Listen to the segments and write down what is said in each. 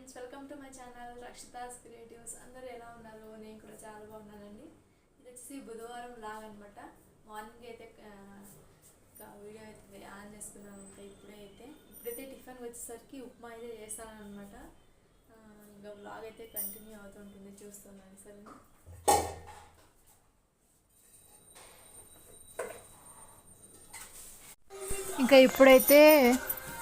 Friends welcome to my channel Rakshita's creatives. అందరూ ఎలా ఉన్నారు? నేను కూడా చాలా బాగున్నానండి. ఇది వచ్చేసి బుధవారం లాగ్ అనమాట మార్నింగ్ అయితే ఇంకా వీడియో అయితే ఆన్ చేసుకున్నాను ఇంకా ఇప్పుడే అయితే. ఇప్పుడైతే టిఫిన్ వచ్చేసరికి ఉప్మా అయితే చేస్తానమాట ఇంకా బ్లాగ్ అయితే కంటిన్యూ అవుతుంటుంది చూస్తున్నాను సరేనా? ఇంకా ఇప్పుడైతే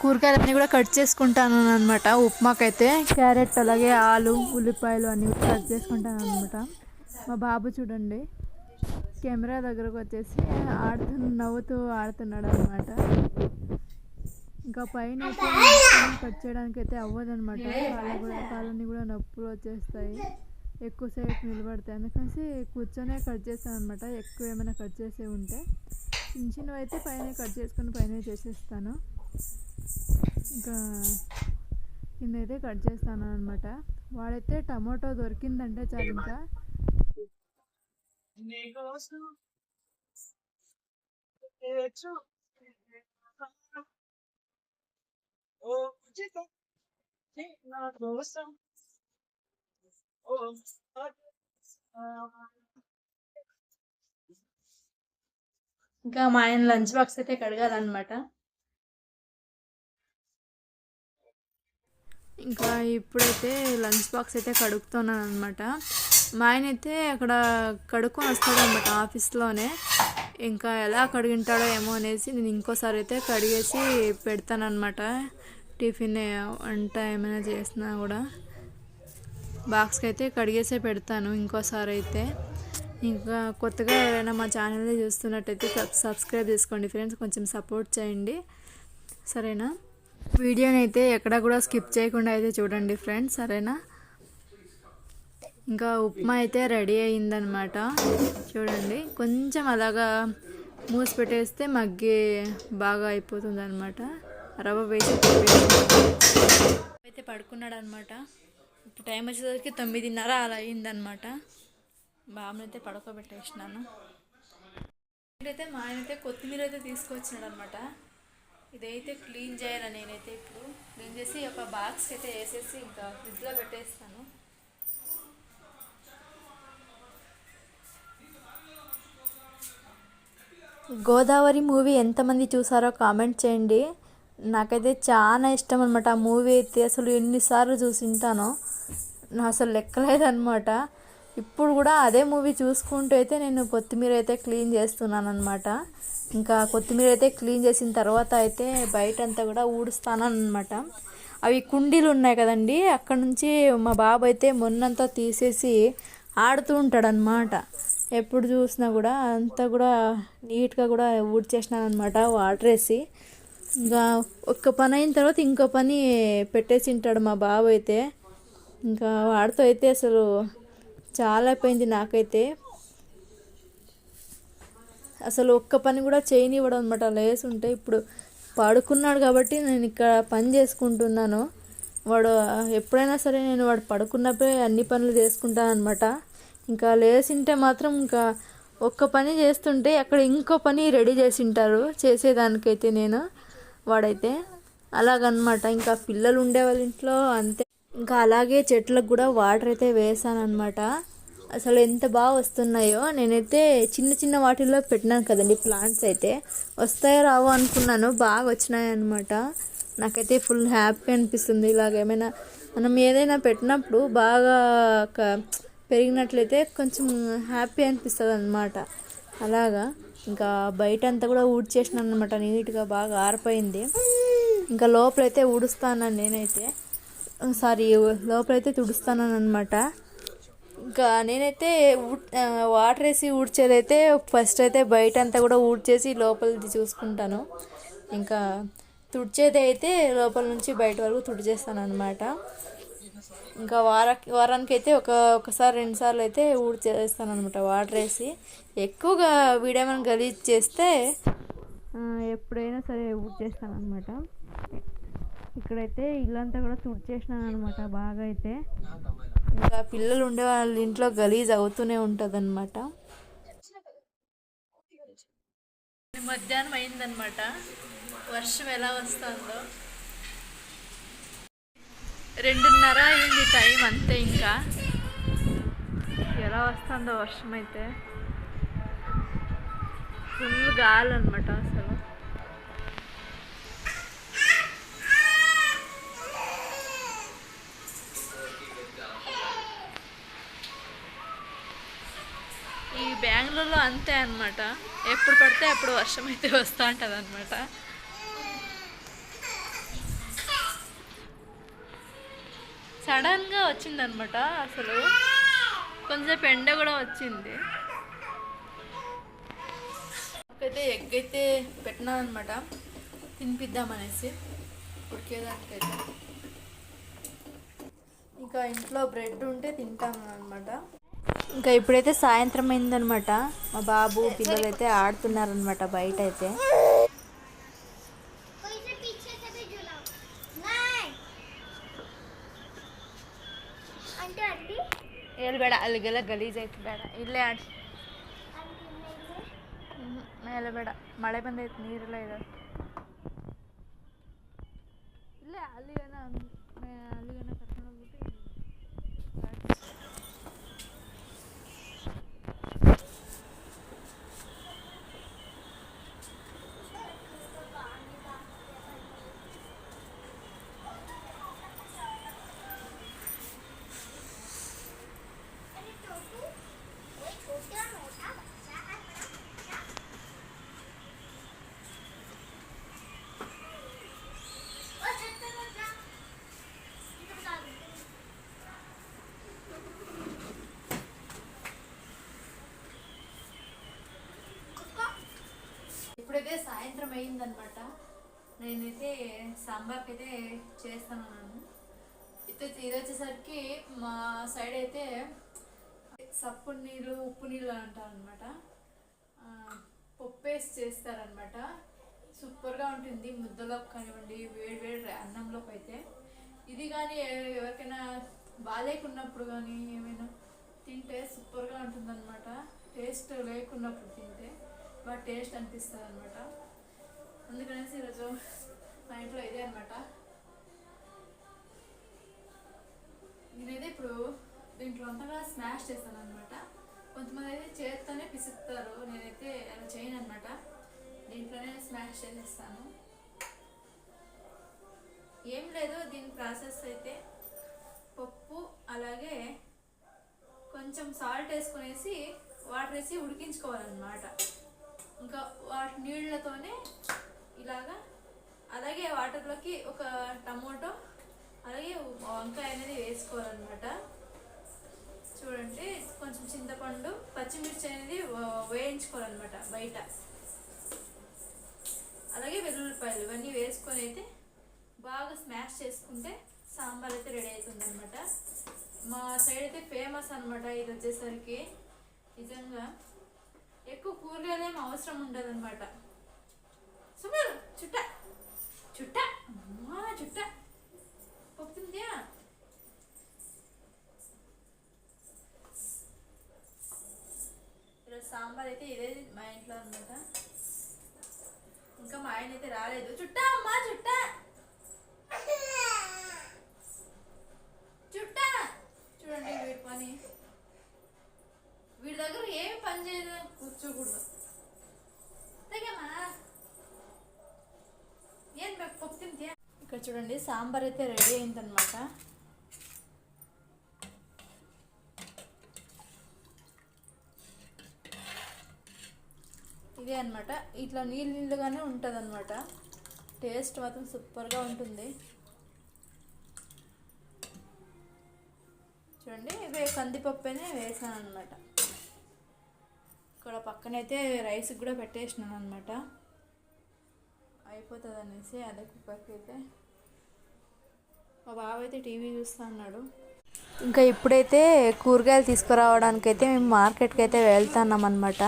కూరగాయలన్నీ కూడా కట్ చేసుకుంటాను అనమాట ఉప్మాకైతే క్యారెట్ అలాగే ఆలు ఉల్లిపాయలు అన్నీ కూడా కట్ చేసుకుంటాను అనమాట మా బాబు చూడండి కెమెరా దగ్గరకు వచ్చేసి ఆడుతూ నవ్వుతూ ఆడుతున్నాడు అనమాట ఇంకా పైన అయితే కట్ చేయడానికి అయితే అవ్వదు అనమాట కాళ్ళు కూడా కాళ్ళని కూడా నొప్పులు వచ్చేస్తాయి. ఎక్కువసేపు నిలబడతాయి. అందుకని కూర్చొనే కట్ చేస్తాను అనమాట ఎక్కువ ఏమైనా కట్ చేసే ఉంటే చిన్న చిన్నవి అయితే పైన కట్ చేసుకొని పైన చేసేస్తాను. ఇంకా కింద కట్ చేస్తాను అనమాట వాడైతే టమాటో దొరికిందంటే చాలు ఇంకా. ఇంకా మా ఆయన లంచ్ బాక్స్ అయితే కడగాలన్నమాట. ఇంకా ఇప్పుడైతే లంచ్ బాక్స్ అయితే కడుగుతున్నాను అనమాట మా ఆయన అయితే అక్కడ కడుక్కొని వస్తాడు అనమాట ఆఫీస్లోనే. ఇంకా ఎలా కడిగింటాడో ఏమో అనేసి నేను ఇంకోసారి అయితే కడిగేసి పెడతానమాట టిఫిన్ వంట ఏమైనా చేసినా కూడా. బాక్స్కి అయితే కడిగేసే పెడతాను ఇంకోసారి అయితే. ఇంకా కొత్తగా ఎవరైనా మా ఛానల్ని చూస్తున్నట్టయితే సబ్ సబ్స్క్రైబ్ చేసుకోండి ఫ్రెండ్స్. కొంచెం సపోర్ట్ చేయండి. సరేనా? వీడియోని అయితే ఎక్కడ కూడా స్కిప్ చేయకుండా అయితే చూడండి ఫ్రెండ్స్ సరేనా? ఇంకా ఉప్మా అయితే రెడీ అయిందనమాట చూడండి కొంచెం అలాగా మూసి పెట్టేస్తే మగ్గి బాగా అయిపోతుంది అనమాట రవ్వ వేసి అయితే పడుకున్నాడు అనమాట ఇప్పుడు టైం వచ్చేసరికి తొమ్మిదిన్నర అలా అయిందనమాట బాబుని అయితే పడుకోబెట్టేసినాను. అయితే మా ఆయన అయితే కొత్తిమీర అయితే తీసుకొచ్చినాడు అనమాట ఇదైతే క్లీన్ చేయాలి నేనైతే ఇప్పుడు. క్లీన్ చేసి ఒక బాక్స్ అయితే వేసేసి ఇంకా ఫ్రిడ్జ్లో పెట్టేస్తాను. గోదావరి మూవీ ఎంతమంది చూసారో కామెంట్ చేయండి. నాకైతే చాలా ఇష్టం అనమాట ఆ మూవీ అయితే. అసలు ఎన్నిసార్లు చూసింటానో నా అసలు లెక్కలేదనమాట ఇప్పుడు కూడా అదే మూవీ చూసుకుంటూ అయితే నేను కొత్తిమీర అయితే క్లీన్ చేస్తున్నాను అనమాట ఇంకా కొత్తిమీర అయితే క్లీన్ చేసిన తర్వాత అయితే బయట అంతా కూడా ఊడుస్తానమాట అవి కుండీలు ఉన్నాయి కదండి అక్కడ నుంచి మా బాబు అయితే మొన్నంతా తీసేసి ఆడుతూ ఉంటాడనమాట ఎప్పుడు చూసినా కూడా అంతా కూడా నీట్గా కూడా ఊడ్చేసినానమాట వాటర్ వేసి. ఇంకా ఒక్క పని అయిన తర్వాత ఇంకో పని పెట్టేసి ఉంటాడు మా బాబు అయితే. ఇంకా వాడితో అయితే అసలు చాలా అయిపోయింది నాకైతే. అసలు ఒక్క పని కూడా చేయనివ్వడం అనమాట లేసి ఉంటే ఇప్పుడు పడుకున్నాడు కాబట్టి నేను ఇక్కడ పని చేసుకుంటున్నాను. వాడు ఎప్పుడైనా సరే నేను వాడు పడుకున్నప్పుడే అన్ని పనులు చేసుకుంటాను అనమాట ఇంకా లేసింటే మాత్రం ఇంకా ఒక్క పని చేస్తుంటే అక్కడ ఇంకో పని రెడీ చేసి ఉంటారు. చేసేదానికైతే నేను వాడైతే. అలాగనమాట ఇంకా పిల్లలు ఉండే వాళ్ళ ఇంట్లో అంతే. ఇంకా అలాగే చెట్లకు కూడా వాటర్ అయితే వేసాను అనమాట అసలు ఎంత బాగా వస్తున్నాయో నేనైతే చిన్న చిన్న వాటిల్లో పెట్టినాను కదండి ప్లాంట్స్ అయితే. వస్తాయో రావో అనుకున్నాను బాగా వచ్చినాయి అనమాట నాకైతే ఫుల్ హ్యాపీ అనిపిస్తుంది ఇలాగ ఏమైనా. మనం ఏదైనా పెట్టినప్పుడు బాగా క- పెరిగినట్లయితే కొంచెం హ్యాపీ అనిపిస్తుంది అనమాట అలాగా. ఇంకా బయట అంతా కూడా ఊడ్చేసినాను అనమాట నీట్గా బాగా ఆరిపోయింది. ఇంకా లోపలైతే ఊడుస్తాను నేనైతే సారీ లోపలైతే తుడుస్తాను అనమాట నేనైతే ఊడ్- వాటర్ వేసి ఊడ్చేదైతే ఫస్ట్ అయితే బయట అంతా కూడా ఊడ్చేసి లోపలిది చూసుకుంటాను. ఇంకా తుడిచేది అయితే లోపల నుంచి బయట వరకు తుడిచేస్తాను అనమాట ఇంకా వార వారానికి అయితే ఒక ఒకసారి రెండుసార్లు అయితే ఊడ్చేస్తాను అనమాట వాటర్ వేసి. ఎక్కువగా వీడేమైనా గలీజ్ చేస్తే ఎప్పుడైనా సరే ఊడ్చేస్తాను అనమాట ఇక్కడైతే ఇల్లంతా కూడా తుడిచేసినాను అనమాట బాగా అయితే. ఇంకా పిల్లలు ఉండే వాళ్ళ ఇంట్లో గలీజ్ అవుతూనే ఉంటుంది అనమాట మధ్యాహ్నం అయిందనమాట వర్షం ఎలా వస్తుందో. రెండున్నర అయింది టైం అంతే ఇంకా. ఎలా వస్తుందో వర్షం అయితే. ఫుల్ గాలి అనమాట అసలు. బెంగళూరులో అంతే అనమాట ఎప్పుడు పడితే అప్పుడు వర్షం అయితే వస్తూ ఉంటుంది అనమాట సడన్గా వచ్చిందనమాట అసలు. కొంచెంసేపు ఎండ కూడా వచ్చింది. అయితే ఎగ్ అయితే పెట్టినాను అనమాట తినిపిద్దామనేసి ఉడికేదానికైతే. ఇంకా ఇంట్లో బ్రెడ్ ఉంటే తింటాను అనమాట ఇంకా ఇప్పుడైతే సాయంత్రం అయిందనమాట మా బాబు, పిల్లలైతే ఆడుతున్నారనమాట బయట అయితే ಎಲ್ಲಿ ಬೇಡ ಅಲ್ಲಿಗೆಲ್ಲ ಗಲೀಜು ಐತಿ ಬೇಡ ಇಲ್ಲೇ ಆಡಿ ಎಲ್ಲ ಬೇಡ ಮಳೆ ಬಂದೈತಿ ನೀರೆಲ್ಲ ಇದೆ ಇಲ್ಲೇ ಅಲ್ಲಿ ಏನೋ ఇప్పుడైతే సాయంత్రం అయిందనమాట నేనైతే సాంబార్కి అయితే చేస్తాను అయితే ఇది వచ్చేసరికి మా సైడ్ అయితే సప్పుడు నీళ్ళు ఉప్పు నీళ్ళు అంటారు అనమాట పప్పేసి చేస్తారనమాట సూపర్గా ఉంటుంది. ముద్దలోకి కానివ్వండి వేడి వేడి అన్నంలోకి అయితే. ఇది కానీ ఎవరికైనా బాగాలేకున్నప్పుడు కానీ ఏమైనా తింటే సూపర్గా ఉంటుందన్నమాట. టేస్ట్ లేకున్నప్పుడు తింటే. బాగా టేస్ట్ అనిపిస్తుంది అనమాట అందుకనేసి ఈరోజు మా ఇంట్లో ఇదే అనమాట నేనైతే ఇప్పుడు దీంట్లో అంతగా స్మాష్ చేస్తాను అనమాట కొంతమంది అయితే చేత్తోనే పిసుకుతారు నేనైతే అలా చేయను అనమాట దీంట్లోనే స్మాష్ చేసేస్తాను. ఏం లేదు దీని ప్రాసెస్ అయితే పప్పు అలాగే కొంచెం సాల్ట్ వేసుకునేసి వాటర్ వేసి ఉడికించుకోవాలన్నమాట ఇంకా వాటి నీళ్ళతోనే ఇలాగా అలాగే వాటర్లోకి ఒక టమోటో అలాగే వంకాయ అనేది వేసుకోవాలన్నమాట. చూడండి కొంచెం చింతపండు పచ్చిమిర్చి అనేది వేయించుకోవాలన్నమాట బయట. అలాగే వెల్లుల్లిపాయలు ఇవన్నీ వేసుకొని అయితే బాగా స్మాష్ చేసుకుంటే సాంబార్ అయితే రెడీ అవుతుంది అనమాట మా సైడ్ అయితే ఫేమస్ అనమాట ఇది వచ్చేసరికి. నిజంగా ఎక్కువ కూరగాయలు ఏం అవసరం ఉండదు అనమాట సుమారు చుట్టా. చుట్ట అమ్మా చుట్ట పొప్తుందా ఈరోజు సాంబార్ అయితే ఇదే మా ఇంట్లో అనమాట ఇంకా మా ఆయన అయితే రాలేదు చుట్ట అమ్మా చుట్ట చుట్ట చూడండి వీడి పని వీడి దగ్గర ఏం పని చేయదు కూర్చోకూడదు తెగమ్మా ఏం పప్పు తింటే ఇక్కడ చూడండి సాంబార్ అయితే రెడీ అయిందనమాట ఇదే అనమాట ఇట్లా నీళ్ళు నీళ్ళుగానే ఉంటుంది అనమాట టేస్ట్ మాత్రం సూపర్గా ఉంటుంది. చూడండి ఇవే కందిపప్పునే వేసాను అనమాట ఇక్కడ పక్కనైతే రైస్ కూడా పెట్టేసినాను అనమాట అయిపోతుంది అనేసి అదే కుక్కర్కి అయితే. మా బాబు అయితే టీవీ చూస్తా అన్నాడు. ఇంకా ఇప్పుడైతే కూరగాయలు తీసుకురావడానికి అయితే మేము మార్కెట్కి అయితే వెళ్తున్నాం అనమాట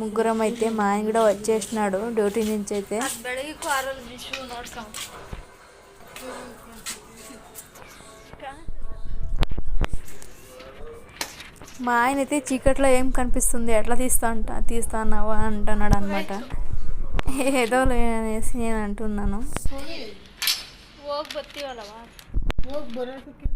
ముగ్గురం అయితే మా ఆయన కూడా వచ్చేసినాడు డ్యూటీ నుంచి అయితే. మా ఆయన అయితే చీకట్లో ఏం కనిపిస్తుంది ఎట్లా తీస్తా అంట తీస్తానావా అంటున్నాడు అనమాట ఏదో అనేసి నేను అంటున్నాను. ಹೋಗಿ ಬರ್ತೀವಲ್ಲವ ಹೋಗಿ ಬರೋದಕ್ಕೆ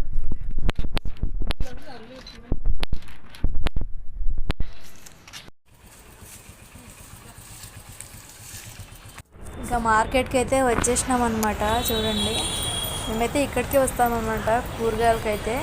ఇంకా మార్కెట్కి అయితే వచ్చేసినాం అనమాట చూడండి. మేమైతే ఇక్కడికే వస్తామన్నమాట కూరగాయలకైతే.